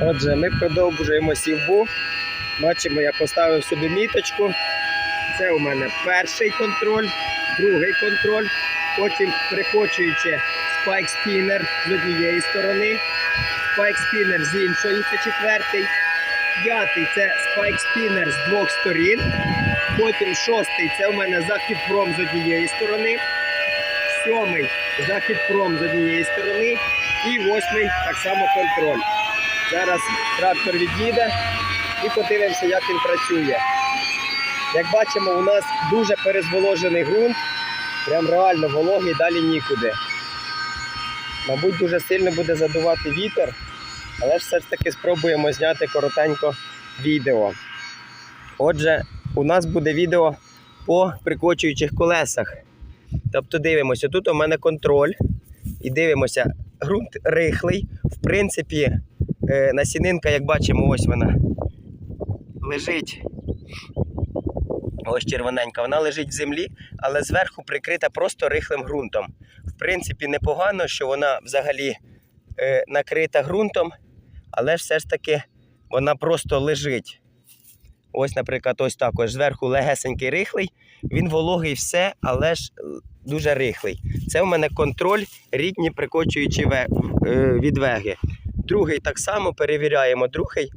Отже, ми продовжуємо сівбу. Бачимо, я поставив собі міточку. Це у мене перший контроль, другий контроль. Потім прикочуючи спайк спінер з однієї сторони, спайк спінер з іншої, це четвертий. П'ятий це спайк спінер з двох сторін. Потім шостий це у мене захід пром з однієї сторони. Сьомий захід пром з однієї сторони. І восьмий так само контроль. Зараз трактор від'їде і подивимося, як він працює. Як бачимо, у нас дуже перезволожений ґрунт, прям реально вологий, далі нікуди. Мабуть, дуже сильно буде задувати вітер, але все ж таки спробуємо зняти коротенько відео. Отже, у нас буде відео по прикочуючих колесах. Тобто дивимося, тут у мене контроль. І дивимося, ґрунт рихлий. В принципі, насінинка, як бачимо, ось вона лежить. Ось червоненька, вона лежить в землі, але зверху прикрита просто рихлим ґрунтом. В принципі, непогано, що вона взагалі е, накрита ґрунтом, але все ж таки вона просто лежить. Ось, наприклад, ось також зверху легесенький рихлий, він вологий все, але ж е, дуже рихлий. Це у мене контроль рідні прикочуючі е, від веги. Другий так само перевіряємо. Другий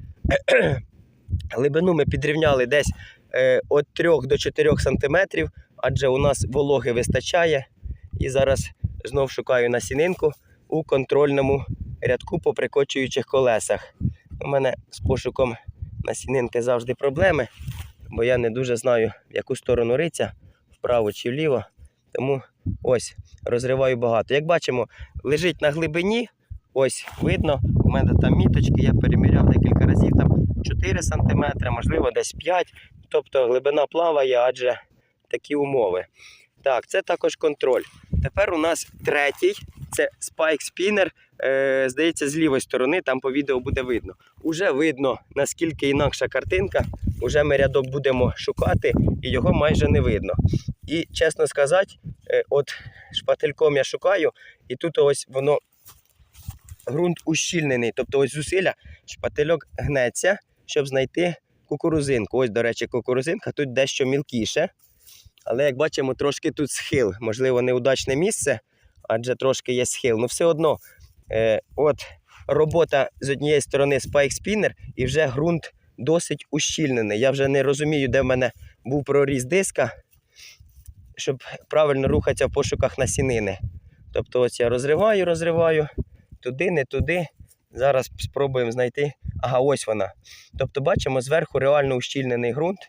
глибину ми підрівняли десь е, від 3 до 4 см, адже у нас вологи вистачає. І зараз знов шукаю насінинку у контрольному рядку по прикочуючих колесах. У мене з пошуком насінинки завжди проблеми, бо я не дуже знаю, в яку сторону риця, вправо чи вліво. Тому ось розриваю багато. Як бачимо, лежить на глибині, ось видно, у мене там міточки, я переміряв декілька разів, там 4 см, можливо, десь 5 Тобто глибина плаває, адже такі умови. Так, це також контроль. Тепер у нас третій, це спайк спінер. Е, здається, з лівої сторони, там по відео буде видно. Уже видно, наскільки інакша картинка. Уже ми рядок будемо шукати, і його майже не видно. І чесно сказати, е, от шпательком я шукаю, і тут ось воно ґрунт ущільнений. Тобто ось зусилля, шпательок гнеться, щоб знайти кукурузинку. Ось, до речі, кукурузинка тут дещо мілкіше. Але як бачимо, трошки тут схил. Можливо, неудачне місце, адже трошки є схил. Ну все одно, е, от робота з однієї сторони спайк спінер, і вже ґрунт досить ущільнений. Я вже не розумію, де в мене був проріз диска, щоб правильно рухатися в пошуках насінини. Тобто, ось я розриваю, розриваю, туди, не туди. Зараз спробуємо знайти. Ага, ось вона. Тобто, бачимо, зверху реально ущільнений ґрунт.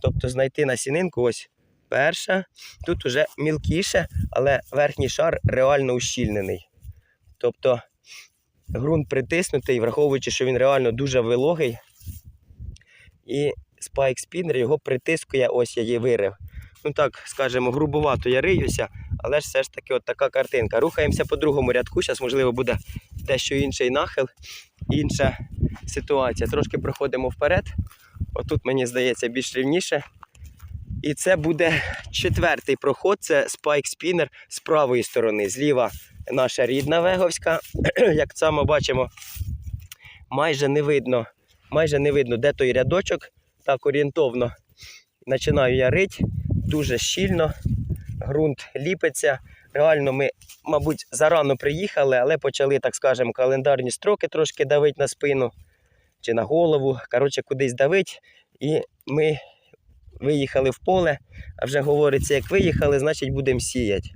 Тобто знайти насінинку, ось перша. Тут уже мілкіше, але верхній шар реально ущільнений. Тобто ґрунт притиснутий, враховуючи, що він реально дуже вологий. І спайк спінер його притискує, ось я її вирив. Ну так, скажімо, грубовато я риюся, але ж все ж таки от така картинка. Рухаємося по другому рядку. Зараз, можливо, буде дещо інший нахил, інша ситуація. Трошки проходимо вперед. Отут, мені здається, більш рівніше. І це буде четвертий проход, це спайк спінер з правої сторони. Зліва наша рідна веговська. Як само бачимо, майже не видно, майже не видно, де той рядочок. Так орієнтовно починаю я рить, дуже щільно, ґрунт ліпиться. Реально, ми, мабуть, зарано приїхали, але почали, так скажемо, календарні строки трошки давити на спину чи на голову. Коротше, кудись давить. І ми виїхали в поле, а вже говориться, як виїхали, значить будемо сіяти.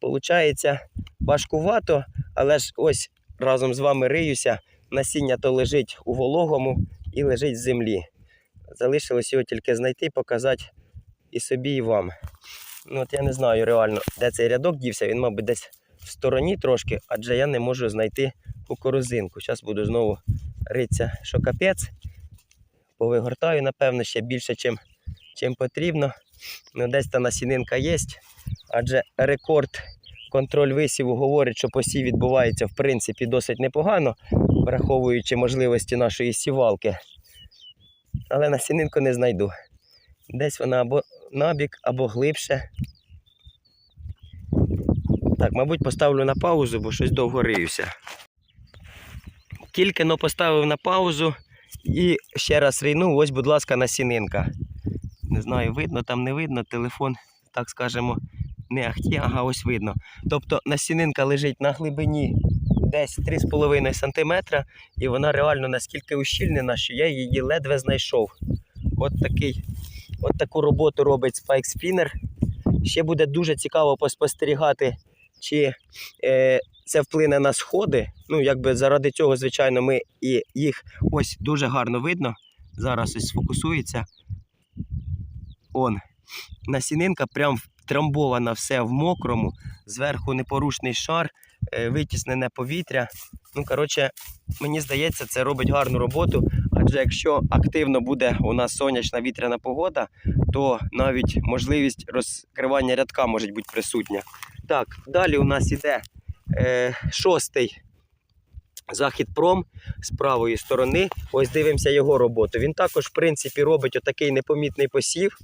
Получається важкувато, але ж ось разом з вами риюся, насіння то лежить у вологому і лежить в землі. Залишилось його тільки знайти, показати і собі, і вам. Ну от я не знаю реально, де цей рядок дівся, він, мабуть, десь в стороні трошки, адже я не можу знайти кукурузинку. Зараз буду знову ритися, що капець. Повигортаю, напевно, ще більше, чим, чим потрібно. Ну, десь та насінинка є, адже рекорд контроль висіву говорить, що посів відбувається в принципі досить непогано, враховуючи можливості нашої сівалки. Але насінинку не знайду. Десь вона або набік, або глибше. Так, мабуть, поставлю на паузу, бо щось довго риюся. Тільки но поставив на паузу і ще раз рейнув. Ось, будь ласка, насінинка. Не знаю, видно там, не видно. Телефон, так скажемо, не ахті, ага, ось видно. Тобто насінинка лежить на глибині десь 3,5 см, і вона реально наскільки ущільнена, що я її ледве знайшов. От, такий, от таку роботу робить Spike Spinner. Ще буде дуже цікаво поспостерігати, чи е, це вплине на сходи. Ну, якби заради цього, звичайно, ми і їх ось дуже гарно видно. Зараз ось сфокусується. Он. Насінинка прям втрамбована все в мокрому, зверху непорушний шар, е, витіснене повітря. Ну, коротше, мені здається, це робить гарну роботу. Адже якщо активно буде у нас сонячна вітряна погода, то навіть можливість розкривання рядка може бути присутня. Так, далі у нас іде е, шостий захід пром з правої сторони. Ось дивимося його роботу. Він також, в принципі, робить отакий непомітний посів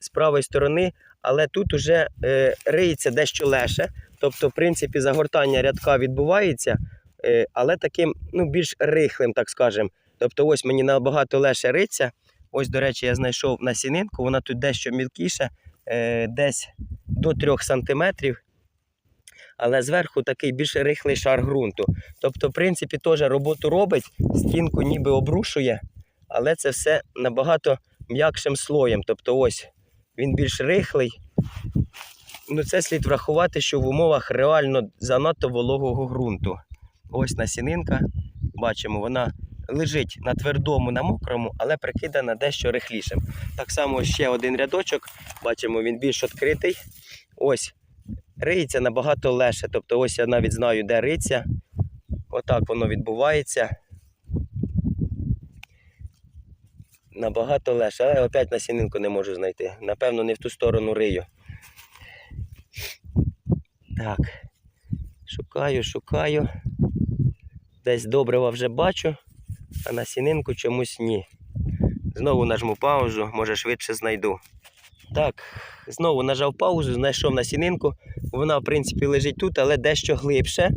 з правої сторони, але тут уже е, риється дещо леше. Тобто, в принципі, загортання рядка відбувається, е, але таким ну, більш рихлим, так скажемо. Тобто, ось мені набагато легше риться. Ось, до речі, я знайшов насінинку, вона тут дещо мілкіша, е, десь до 3 см. Але зверху такий більш рихлий шар ґрунту. Тобто, в принципі, теж роботу робить, стінку ніби обрушує, але це все набагато м'якшим слоєм. Тобто, ось він більш рихлий. Ну, це слід врахувати, що в умовах реально занадто вологого ґрунту. Ось насінинка, бачимо, вона лежить на твердому, на мокрому, але прикидана дещо рихлішим. Так само ще один рядочок, бачимо, він більш відкритий. Ось риється набагато легше. Тобто, ось я навіть знаю, де риться. Отак воно відбувається. Набагато легше. Але опять насінинку не можу знайти. Напевно, не в ту сторону рию. Так. Шукаю, шукаю. Десь добрива вже бачу, а насінинку чомусь ні. Знову нажму паузу, може швидше знайду. Так, знову нажав паузу, знайшов насінинку. Вона, в принципі, лежить тут, але дещо глибше.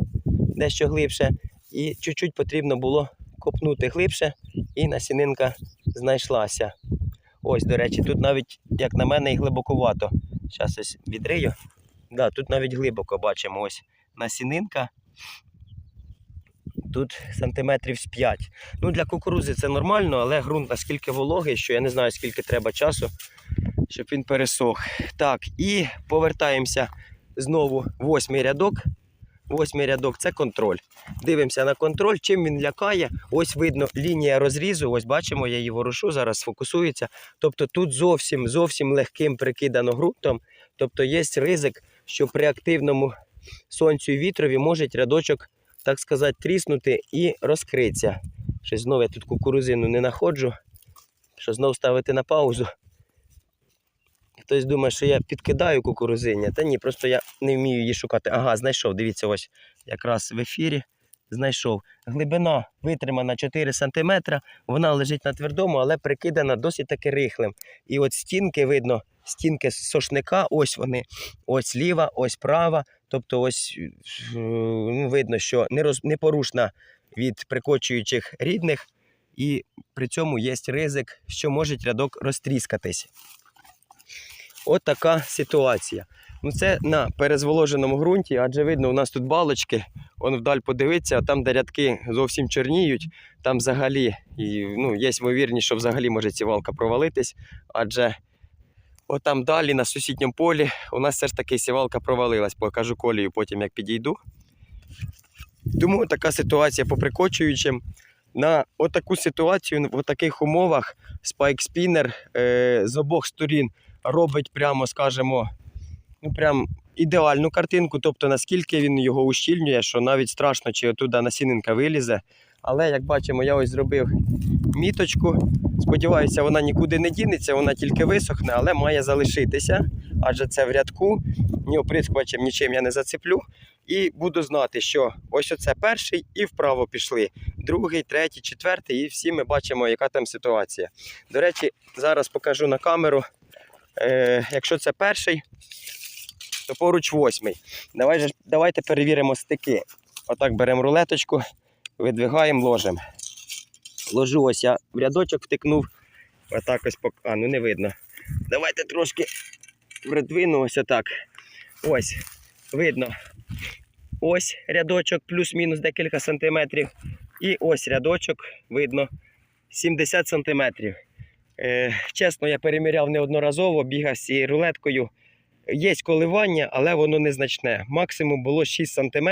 Дещо глибше. І чуть-чуть потрібно було копнути глибше, і насінинка знайшлася. Ось, до речі, тут навіть, як на мене, і глибоковато. Зараз ось відрию. Да, тут навіть глибоко бачимо ось насінинка. Тут сантиметрів з 5. Ну, для кукурузи це нормально, але ґрунт наскільки вологий, що я не знаю, скільки треба часу, щоб він пересох. Так, і повертаємося знову восьмий рядок. Восьмий рядок це контроль. Дивимося на контроль, чим він лякає. Ось видно лінія розрізу. Ось бачимо, я її ворушу, зараз сфокусується. Тобто тут зовсім зовсім легким прикидано ґрунтом. Тобто є ризик, що при активному сонцю і вітрові може рядочок, так сказати, тріснути і розкритися. Щось знову я тут кукурузину не знаходжу. Що знову ставити на паузу. Хтось думає, що я підкидаю кукурузиння. Та ні, просто я не вмію її шукати. Ага, знайшов. Дивіться, ось якраз в ефірі знайшов. Глибина витримана 4 см, вона лежить на твердому, але прикидана досить таки рихлим. І от стінки видно, стінки сошника, ось вони, ось ліва, ось права. Тобто, ось е, ну, видно, що непорушна від прикочуючих рідних, і при цьому є ризик, що може рядок розтріскатись. От така ситуація. Ну це на перезволоженому ґрунті, адже видно, у нас тут балочки. Он вдаль подивиться, а там, де рядки зовсім чорніють, там взагалі ну, є ймовірність, що взагалі може сівалка провалитись. Адже отам далі на сусідньому полі у нас все ж таки сівалка провалилась, покажу колію потім, як підійду. Тому така ситуація по. На отаку ситуацію в таких умовах Spike Spinner е, з обох сторін робить прямо, скажімо, ну прям ідеальну картинку. Тобто наскільки він його ущільнює, що навіть страшно, чи отуда насінинка вилізе. Але як бачимо, я ось зробив міточку. Сподіваюся, вона нікуди не дінеться, вона тільки висохне, але має залишитися, адже це в рядку. Ні оприскувачем, нічим я не зацеплю. І буду знати, що ось оце перший і вправо пішли. Другий, третій, четвертий, і всі ми бачимо, яка там ситуація. До речі, зараз покажу на камеру. Е, якщо це перший, то поруч восьмий. Давай же, давайте перевіримо стики. Отак беремо рулеточку, видвигаємо, ложимо. Ложу ось я в рядочок втикнув. Отак ось пок... А, ну не видно. Давайте трошки придвину ось отак. Ось, видно. Ось рядочок, плюс-мінус декілька сантиметрів. І ось рядочок, видно, 70 сантиметрів. Е, чесно, я переміряв неодноразово, бігав з цією рулеткою. Є коливання, але воно незначне. Максимум було 6 см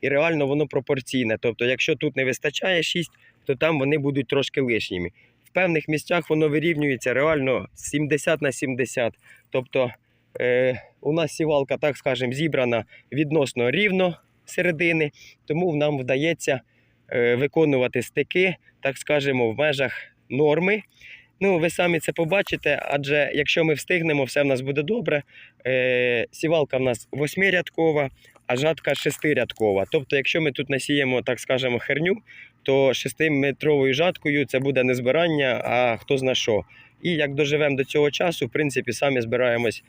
і реально воно пропорційне. Тобто, якщо тут не вистачає 6, то там вони будуть трошки лишніми. В певних місцях воно вирівнюється реально 70 на 70. Тобто е, у нас сівалка, так скажемо, зібрана відносно рівно середини, тому нам вдається е, виконувати стики, так скажемо, в межах норми. Ну, ви самі це побачите, адже якщо ми встигнемо, все в нас буде добре. Е, сівалка в нас восьмирядкова, а жатка шестирядкова. Тобто, якщо ми тут насіємо, так скажемо, херню, то шестиметровою жаткою це буде не збирання, а хто зна що. І як доживемо до цього часу, в принципі, самі збираємось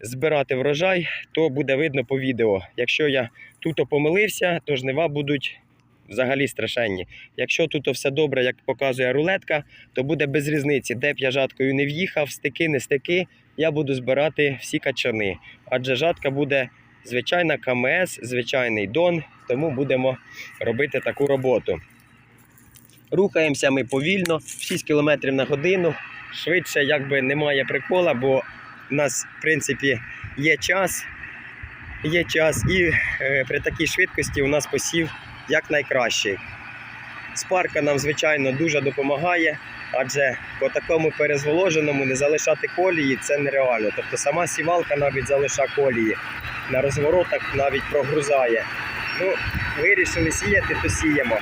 збирати врожай, то буде видно по відео. Якщо я тут помилився, то жнива будуть взагалі страшенні. Якщо тут все добре, як показує рулетка, то буде без різниці, де б я жаткою не в'їхав, стики, не стики, я буду збирати всі качани. Адже жатка буде звичайна КМС, звичайний дон, тому будемо робити таку роботу. Рухаємося ми повільно, 6 км на годину. Швидше якби немає прикола, бо у нас, в принципі, є час. Є час, і е, при такій швидкості у нас посів як найкращий. Спарка нам, звичайно, дуже допомагає, адже по такому перезволоженому не залишати колії це нереально. Тобто сама сівалка навіть залиша колії. На розворотах навіть прогрузає. Ну, вирішили сіяти, то сіємо.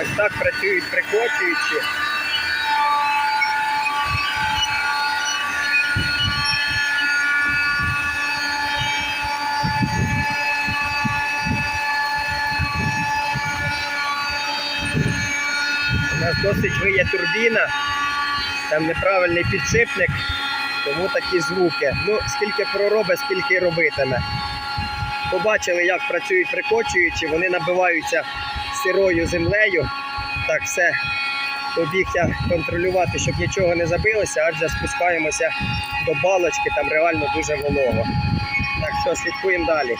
Ось так працюють прикочуючі. Нас досить виє турбіна, там неправильний підшипник, тому такі звуки. Ну, скільки проробить, скільки робитиме. Побачили, як працюють прикочуючі, вони набиваються сирою землею. Так, все. Побіг я контролювати, щоб нічого не забилося, адже спускаємося до балочки, там реально дуже волого. Так що слідкуємо далі.